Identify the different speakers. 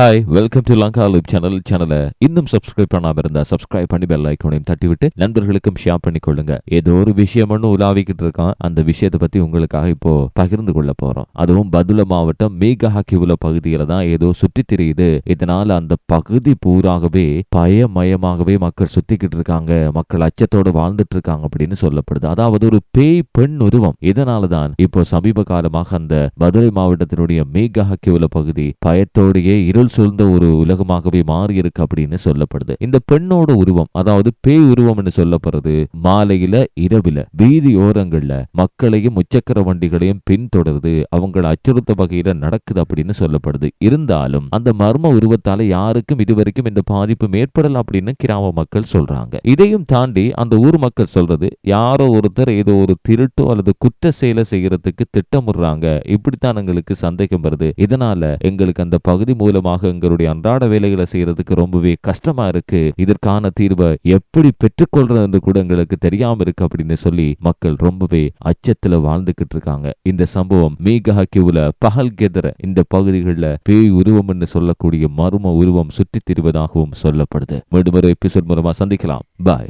Speaker 1: Hi welcome to Lanka லிப் channel சேனலை இன்னும் சப்ஸ்கிரைப் பண்ணாம இருந்தா சப்ஸ்கிரைப் பண்ணி பெல் ஐக்கோனையும் தட்டிவிட்டு நண்பர்களுக்கும் ஷேர் பண்ணி கொள்ளுங்க. ஏதோ ஒரு விஷயம் ஒன்று உலாவிக்கிட்டு இருக்கான். அந்த விஷயத்தை பத்தி உங்களுக்காக இப்போ பகிர்ந்து கொள்ள போறோம். அதுவும் பதுல மாவட்டம் மேகஹாக்கிவுல பகுதியில தான் ஏதோ சுற்றி திரியுது. இதனால அந்த பகுதி பூராகவே பயமயமாகவே மக்கள் சுத்திக்கிட்டு இருக்காங்க. மக்கள் அச்சத்தோட வாழ்ந்துட்டு இருக்காங்க அப்படின்னு சொல்லப்படுது. அதாவது ஒரு பேய் பெண் உருவம். இதனால தான் இப்போ சமீப காலமாக அந்த மதுரை மாவட்டத்தினுடைய மேகஹாக்கிவுல பகுதி பயத்தோடையே இருள் சூழ்ந்த ஒரு உலகமாகவே மாறி இருக்கு அப்படின்னு சொல்லப்படுது. இந்த பெண்ணோட உருவம் அதாவது பேய் உருவம்னு சொல்லப்படுறது மாலையில இரவில வீதி ஓரங்கள்ல மக்களையும் முச்சக்கர வண்டிகளையும் பின்தொடருது அவங்களை அச்சுறுத்த வகையில நடக்குது அப்படின்னு சொல்லப்படுது. இருந்தாலும் அந்த மர்ம உருவத்தால யாருக்கும் இதுவரைக்கும் இந்த பாதிப்பு ஏற்படல அப்படின்னு கிராம மக்கள் சொல்றாங்க. இதையும் தாண்டி அந்த ஊர் மக்கள் சொல்றது யாரோ ஒருத்தர் ஏதோ ஒரு திருட்டோ அல்லது குற்ற செயலை செய்யறதுக்கு திட்டமிடுறாங்க இப்படித்தான் எங்களுக்கு சந்தேகம் வருது. இதனால எங்களுக்கு அந்த பகுதி மூலமாக எங்களுடைய அன்றாட வேலைகளை செய்யறதுக்கு ரொம்பவே கஷ்டமா இருக்கு. இதற்கான தீர்வை எப்படி பெற்றுக்கொள்றது என்று கூட எங்களுக்கு தெரியாம இருக்கு அப்படின்னு சொல்லி மக்கள் ரொம்பவே அச்சத்துல வாழ்ந்துகிட்டு இருக்காங்க. இந்த சம்பவம் மீகஹக்கிவுல பகல் கெதர இந்த பகுதிகளில் பேய் உருவம் என்று சொல்லக்கூடிய மர்ம உருவம் சுற்றித் திரிவதாகவும் சொல்லப்படுது. மீண்டும் ஒரு எபிசோட் மூலமா சந்திக்கலாம். பாய்